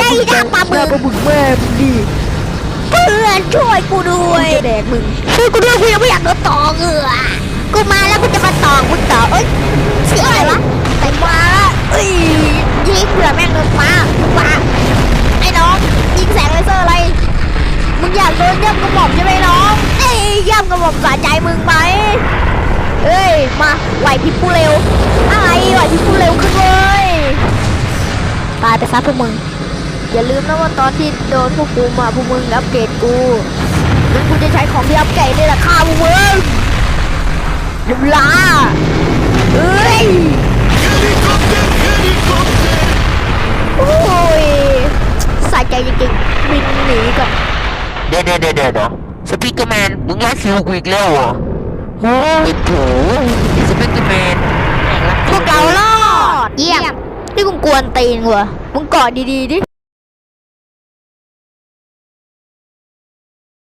ได้ย่างปลาหมึกปลาหมึกแม่มึงดิเพื่อนช่วยกูด้วยจะแดกมึงช่วยกูด้วยกูยังไม่อยากโดนตอกเออกูมาแล้วกูจะมาตอกมึงต่อเอ้ยเสียอะไรวะแต่มาเอ้ยยิงเผื่อแม่งโดนฟ้าฟ้าไอ้น้องยิงแสงเลเซอร์อะไรมึงอยากโดนย่ำกระหม่อมใช่ไหมน้องเอ้ยย่ำกระหม่อมสะใจมึงไหมเอ้ยมาไหวพริบกูเร็วอะไรไหวพริบกูเร็วขึ้นเลยตายไปซะพวกมึง อย่าลืมนะว่าตอนที่โดนพวกกูมาพวกมึงอัปเกรดกูแล้วกูจะใช้ของที่อัปเกรดนี่แหละฆ่าพวกมึงเดี๋ยวลาเอ้ยโอ้ยสะใจจริงๆบินหนีก่อนเดี๋ยวเดี๋ยวเดี๋ยวเดี๋ยวเดี๋ยวสปีกเกอร์แมนมึงไล่คิวกูอีกแล้วเหรอโอ้ยโถไอ้สปีกเกอร์แมนแม่งรักพวกเรารอดเยี่ยมนี่มึงกวนตีนว่ะมึงกอดดีๆดิ